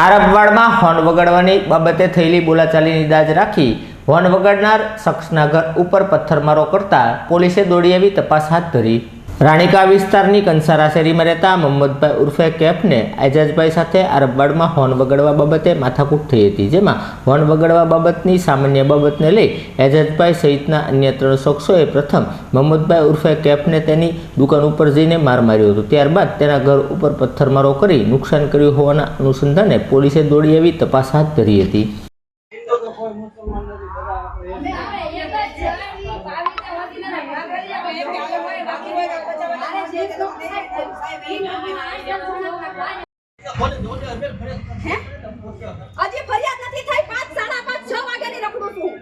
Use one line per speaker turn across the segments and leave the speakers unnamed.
આરબવાડમાં horn વગાડવાની બાબતે થયેલી બોલાચાલીની દાજ રાખી horn વગાડનાર શખ્સના ઘર ઉપર પથ્થરમારો કરતા પોલીસે દોડી આવી તપાસ હાથ ધરી. રાણીકા વિસ્તારની કંસારા શેરીમાં રહેતા મોહમ્મદભાઈ ઉર્ફે કેફને એજાજભાઈ સાથે આરબવાડમાં હોર્ન વગાડવા બાબતે માથાકૂટ થઈ હતી, જેમાં હોર્ન વગાડવા બાબતની સામાન્ય બાબતને લઈ એજાજભાઈ સહિતના અન્ય ત્રણ શખ્સોએ પ્રથમ મોહમ્મદભાઈ ઉર્ફે કેફને તેની દુકાન ઉપર જઈને માર માર્યો હતો. ત્યારબાદ તેના ઘર ઉપર પથ્થરમારો કરી નુકસાન કર્યું હોવાના અનુસંધાને પોલીસે દોડી આવી તપાસ હાથ ધરી હતી.
હજી ફરિયાદ નથી થઈ પાંચ સાડા પાંચ છ વાગ્યાની રખડું છું.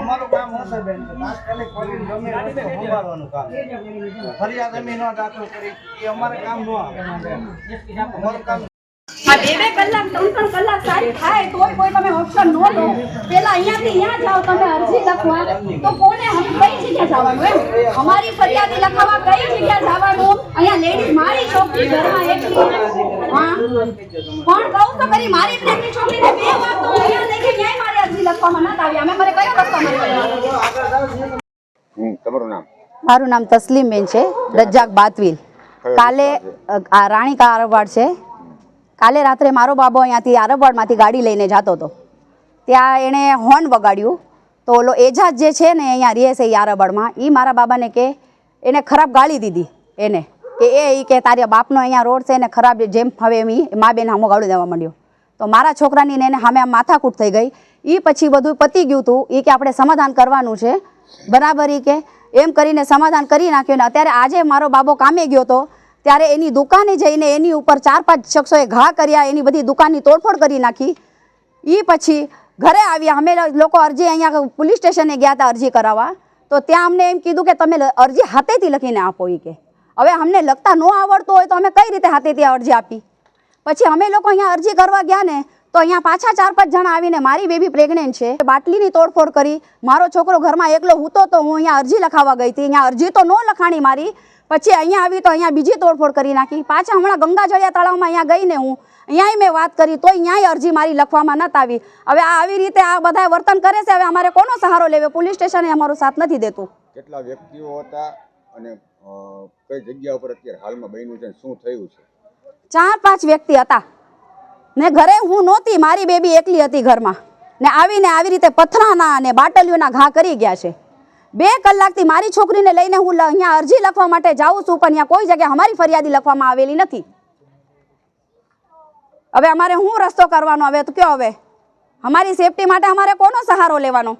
અમારું કામ હશે બેન તાત્કાલિક પોલીસ ગમે વસ્તુ સંભાળવાનું કામ. ફરિયાદ અમે ન દાખલ કરી. એ અમારે કામ ન આવે. અમારું કામ
બે બે કલાક ત્રણ ત્રણ કલાક સારી થાય તોય કોઈ તમે ઓપ્શન ન લો. પેલા અહીંયાથી અહીંયા જાઓ તમે અરજી લખવા. તો કોને કઈ જગ્યા જવાનું એમ? અમારી ફરિયાદી લખાવા કઈ જગ્યા જવાનું? અહીંયા લેડીઝ મારી છોકરી ઘરમાં એકલી હા. પણ કહું તો ખરી મારી પ્રેમની છોકરીને બે વાર તો અહીંયા લઈ ગઈ મારી અરજી લખવામાં નથી આવી. અમે મારે કયો રસ્તો મારી
તમારું નામ?
મારું નામ તસલીમબેન છે રજાક બાતવીલ. કાલે આ રાણીકા આરબવાડ છે. કાલે રાત્રે મારો બાબો અહીંયાથી આરબવાડમાંથી ગાડી લઈને જતો હતો. ત્યાં એણે હોર્ન વગાડ્યું. તો ઓલો એજાજ જે છે ને અહીંયા રહે છે એ આરબવાડમાં એ મારા બાબાને કે એને ખરાબ ગાળી દીધી એને. કે એ કે તારા બાપનો અહીંયા રોડ છે ને ખરાબ જેમ હવે એમ મા બેન હામો ગાળું દેવા માંડ્યો. તો મારા છોકરાની ને એને સામે આમ માથાકૂટ થઈ ગઈ. એ પછી બધું પતી ગયું હતું એ કે આપણે સમાધાન કરવાનું છે. બરાબર એ કે એમ કરીને સમાધાન કરી નાખ્યું ને અત્યારે આજે મારો બાબો કામે ગયો હતો ત્યારે એની દુકાને જઈને એની ઉપર ચાર પાંચ શખ્સોએ ઘા કર્યા, એની બધી દુકાનની તોડફોડ કરી નાખી. એ પછી ઘરે આવ્યા. અમે લોકો અરજી અહીંયા પોલીસ સ્ટેશને ગયા હતા અરજી કરાવવા. તો ત્યાં અમને એમ કીધું કે તમે અરજી હાથેથી લખીને આપો એ કે. હવે અમને લખતા ન આવડતું હોય તો અમે કઈ રીતે હાથેથી અરજી આપી? પછી અમે લોકો અહીંયા અરજી કરવા ગયા ને, તો અહીંયા પાછા ચાર પાંચ જણા આવીને, મારી બેબી પ્રેગ્નેન્ટ છે. બાટલીની તોડફોડ કરી. મારો છોકરો ઘરમાં એકલો હૂતો તો હું અહીંયા અરજી લખાવા ગઈ હતી. અહીંયા અરજી તો ન લખાણી મારી. પછી અહીંયા આવી તો અહીંયા બીજી તોડફોડ કરી નાખી. પાછા હમણાં ગંગાજળિયા તળાવમાં અહીંયા ગઈને હું અહીંયાય મેં વાત કરી તોય અહીંયાય અરજી મારી લખવામાં નથી આવી હવે આ આવી રીતે આ બધા વર્તન કરે છે હવે અમારે કોનો સહારો લેવો? પોલીસ સ્ટેશને અમારો સાથ નથી દેતું.
કેટલા વ્યક્તિઓ હતા અને કઈ જગ્યા ઉપર અત્યારે હાલમાં બન્યું છે શું થયું છે?
ચાર પાંચ વ્યક્તિ હતા. ને ઘરે હું નહોતી મારી બેબી એકલી હતી ઘરમાં. ને આવીને આવી રીતે પથરાના અને બાટલીઓના ઘા કરી ગયા છે. બે કલાકથી મારી છોકરીને લઈને હું અહીંયા અરજી લખવા માટે જાઉં છું, પણ અહીંયા કોઈ જગ્યાએ અમારી ફરિયાદી લખવામાં આવેલી નથી. હવે અમારે શું રસ્તો કરવાનો? હવે તો કયો હવે? અમારી સેફટી માટે અમારે કોનો સહારો લેવાનો?